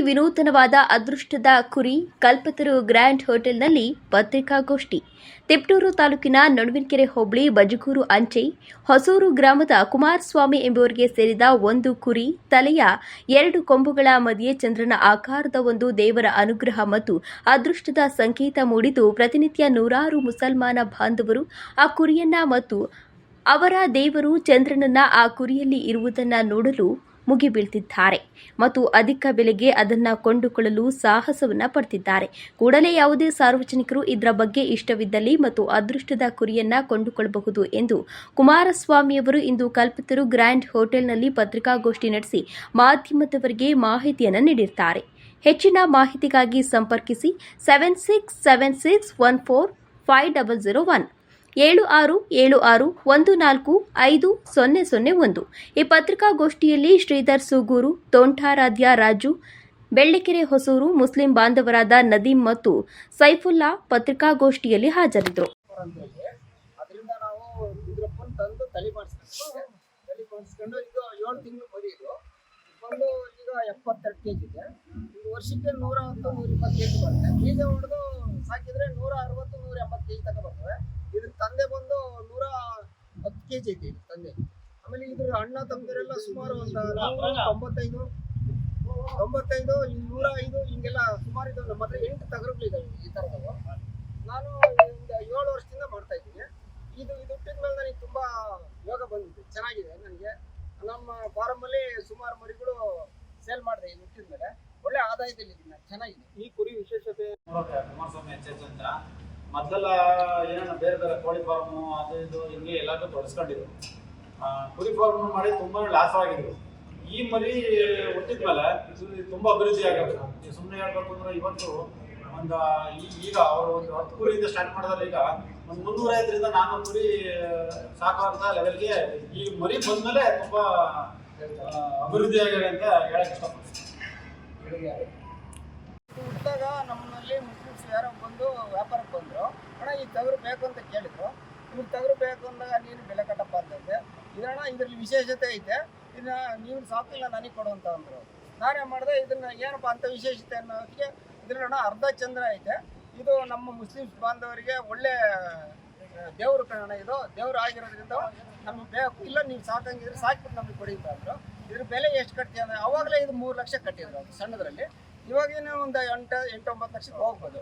ವಿನೂತನವಾದ ಅದೃಷ್ಟದ ಕುರಿ ಕಲ್ಪತರು ಗ್ರ್ಯಾಂಡ್ ಹೋಟೆಲ್ನಲ್ಲಿ ಪತ್ರಿಕಾಗೋಷ್ಠಿ. ತಿಪ್ಟೂರು ತಾಲೂಕಿನ ನಡುವಿನಕೆರೆ ಹೋಬಳಿ ಬಜಗೂರು ಅಂಚೆ, ಹೊಸೂರು ಗ್ರಾಮದ ಕುಮಾರಸ್ವಾಮಿ ಎಂಬುವರಿಗೆ ಸೇರಿದ ಒಂದು ಕುರಿ, ತಲೆಯ ಎರಡು ಕೊಂಬುಗಳ ಮಧ್ಯೆ ಚಂದ್ರನ ಆಕಾರದ ಒಂದು ದೇವರ ಅನುಗ್ರಹ ಮತ್ತು ಅದೃಷ್ಟದ ಸಂಕೇತ ಮೂಡಿದ್ದು ಪ್ರತಿನಿತ್ಯ ನೂರಾರು ಮುಸಲ್ಮಾನ ಬಾಂಧವರು ಆ ಕುರಿಯನ್ನ ಮತ್ತು ಅವರ ದೇವರು ಚಂದ್ರನನ್ನ ಆ ಕುರಿಯಲ್ಲಿ ಇರುವುದನ್ನು ನೋಡಲು ಮುಗಿಬೀಳ್ತಿದ್ದಾರೆ. ಮತ್ತು ಅಧಿಕ ಬೆಲೆಗೆ ಅದನ್ನು ಕೊಂಡುಕೊಳ್ಳಲು ಸಾಹಸವನ್ನು ಪಡ್ತಿದ್ದಾರೆ. ಕೂಡಲೇ ಯಾವುದೇ ಸಾರ್ವಜನಿಕರು ಇದರ ಬಗ್ಗೆ ಇಷ್ಟವಿದ್ದಲ್ಲಿ ಮತ್ತು ಅದೃಷ್ಟದ ಕುರಿಯನ್ನ ಕೊಂಡುಕೊಳ್ಳಬಹುದು ಎಂದು ಕುಮಾರಸ್ವಾಮಿಯವರು ಇಂದು ಕಲ್ಪಿತರು ಗ್ರ್ಯಾಂಡ್ ಹೋಟೆಲ್ನಲ್ಲಿ ಪತ್ರಿಕಾಗೋಷ್ಠಿ ನಡೆಸಿ ಮಾಧ್ಯಮದವರಿಗೆ ಮಾಹಿತಿಯನ್ನು ನೀಡಿದ್ದಾರೆ ಹೆಚ್ಚಿನ ಮಾಹಿತಿಗಾಗಿ ಸಂಪರ್ಕಿಸಿ seven six seven six one four five double zero one. ಏಳು ಆರು ಏಳು ಆರು ಒಂದು ನಾಲ್ಕು ಐದು ಸೊನ್ನೆ ಸೊನ್ನೆ ಒಂದು. ಈ ಪತ್ರಿಕಾಗೋಷ್ಠಿಯಲ್ಲಿ ಶ್ರೀಧರ್ ಸೂಗೂರು, ತೋಂಠಾರಾಧ್ಯ ರಾಜು, ಬೆಳ್ಳಿಕೆರೆ ಹೊಸೂರು ಮುಸ್ಲಿಂ ಬಾಂಧವರಾದ ನದೀಮ್ ಮತ್ತು ಸೈಫುಲ್ಲಾ ಪತ್ರಿಕಾಗೋಷ್ಠಿಯಲ್ಲಿ ಹಾಜರಿದ್ದರು. ವರ್ಷಕ್ಕೆ ನೂರ ಹತ್ತು ನೂರ ಬೀಜ ಹೊಡೆದು ಸಾಕಿದ್ರೆ ನೂರ ಅರವತ್ತು ನೂರ ಎಂಬತ್ತು ಕೆ ಜಿ ತನಕ ಬರ್ತವೆ ಇದ್ರ ತಂದೆ ಬಂದು ನೂರ ಹತ್ತು ಕೆ ಜಿ ಐತಿ ಇದು ತಂದೆ. ಆಮೇಲೆ ಇದ್ರ ಅಣ್ಣ ತಮ್ಮದರೆಲ್ಲ ಸುಮಾರು ಒಂದು ತೊಂಬತ್ತೈದು ತೊಂಬತ್ತೈದು ಈ ನೂರ ಐದು ಹಿಂಗೆಲ್ಲ ಸುಮಾರು ಇದು ನಮ್ಮ ಹತ್ರ ಎಂಟು ತಗರುಗಳಿದ್ದಾವೆ ಈ ಥರದವು ನಾನು ಒಂದು ಏಳು ವರ್ಷದಿಂದ ಮಾಡ್ತಾ ಇದ್ದೀನಿ. ಇದು ಇದು ಹುಟ್ಟಿದ ಮೇಲೆ ನನಗೆ ತುಂಬ ಯೋಗ ಬಂದಿದೆ. ಚೆನ್ನಾಗಿದೆ ನನಗೆ. ನಮ್ಮ ಫಾರಮಲ್ಲಿ ಸುಮಾರು ಮರಿಗಳು ಸೇಲ್ ಮಾಡಿದೆ ಇದು ಹುಟ್ಟಿದ ಮೇಲೆ. ಒಳ್ಳೆ ಆದಾಯದಲ್ಲಿ ಇದ್ದೀನಿ ಚೆನ್ನಾಗಿದೆ. ಈ ಕುರಿ ವಿಶೇಷತೆ ಕುಮಾರಸ್ವಾಮಿ ಅಂತ. ಮೊದಲೆಲ್ಲ ಏನೋ ಬೇರೆ ಬೇರೆ ಕೋಳಿ ಫಾರ್ಮು ಅದು ಇದು ಹಿಂಗೆ ಎಲ್ಲಾದ್ರೂ ತೊಡಸ್ಕೊಂಡಿದ್ರು. ಆ, ಕುರಿ ಫಾರ್ಮ್ ಮಾಡಿ ತುಂಬಾ ಲಾಸ್ ಆಗಿದ್ರು ಈ ಮರಿ ಹುಟ್ಟಿದ ಮೇಲೆ ತುಂಬಾ ಅಭಿವೃದ್ಧಿ ಆಗಬೇಕು ಸುಮ್ಮನೆ ಹೇಳ್ಬೇಕು ಅಂದ್ರೆ ಇವತ್ತು ಒಂದು ಈಗ ಅವರು ಒಂದು ಹತ್ತು ಕುರಿಯಿಂದ ಸ್ಟಾರ್ಟ್ ಮಾಡಿದ್ರೆ ಈಗ ಒಂದು ಮುನ್ನೂರೈದರಿಂದ ನಾನ್ನೂರು ಕುರಿ ಸಾಕುವಂತ ಲೆವೆಲ್ಗೆ ಈ ಮರಿ ಬಂದ್ಮೇಲೆ ತುಂಬಾ ಅಭಿವೃದ್ಧಿ ಆಗಿದೆ ಅಂತ ಹೇಳಕ್ ಇಷ್ಟಪಡ್ತೀನಿ. ನಮ್ಮಲ್ಲಿ ಮುಸ್ಲಿಮ್ಸ್ ಯಾರೋ ಬಂದು ವ್ಯಾಪಾರಕ್ಕೆ ಬಂದರು. ಅಣ್ಣ, ಈ ತಗರು ಬೇಕು ಅಂತ ಕೇಳಿದ್ರು. ಇವ್ರು ತಗರು ಬೇಕು ಅಂದಾಗ ನೀನು ಬೆಲೆ ಕಟ್ಟಪ್ಪ ಅಂತಂದೆ ಇದಣ್ಣ ಇದರಲ್ಲಿ ವಿಶೇಷತೆ ಐತೆ. ಇದನ್ನ ನೀವು ಸಾಕಿಲ್ಲ, ನನಗೆ ಕೊಡು ಅಂತ ಅಂದರು. ನಾನೇ ಮಾಡಿದೆ ಇದನ್ನ ಏನಪ್ಪ ಅಂತ ವಿಶೇಷತೆ ಅನ್ನೋದಕ್ಕೆ ಇದರಣ್ಣ ಅರ್ಧ ಚಂದ್ರ ಐತೆ. ಇದು ನಮ್ಮ ಮುಸ್ಲಿಮ್ಸ್ ಬಾಂಧವರಿಗೆ ಒಳ್ಳೆ ದೇವರು ಕಣ ಇದು. ದೇವರು ಆಗಿರೋದ್ರಿಂದ ನಮ್ಗೆ ಬೇಕು. ಇಲ್ಲ, ನೀವು ಸಾಕಂಗಿದ್ರೆ ಸಾಕ್ಬಿಟ್ಟು ನಮಗೆ ಕೊಡಿ ಅಂತ ಅಂದರು. ಇದ್ರ ಬೆಲೆ ಎಷ್ಟು ಕಟ್ತೀವಿ ಅಂದರೆ, ಅವಾಗಲೇ ಇದು ಮೂರು ಲಕ್ಷ ಕಟ್ಟಿದ್ರು ಸಣ್ಣದ್ರಲ್ಲಿ. ಇವಾಗೇನೋ ಒಂದು ಎಂಟು ಎಂಟು ಒಂಬತ್ತು ಲಕ್ಷಕ್ಕೆ ಹೋಗ್ಬೋದು.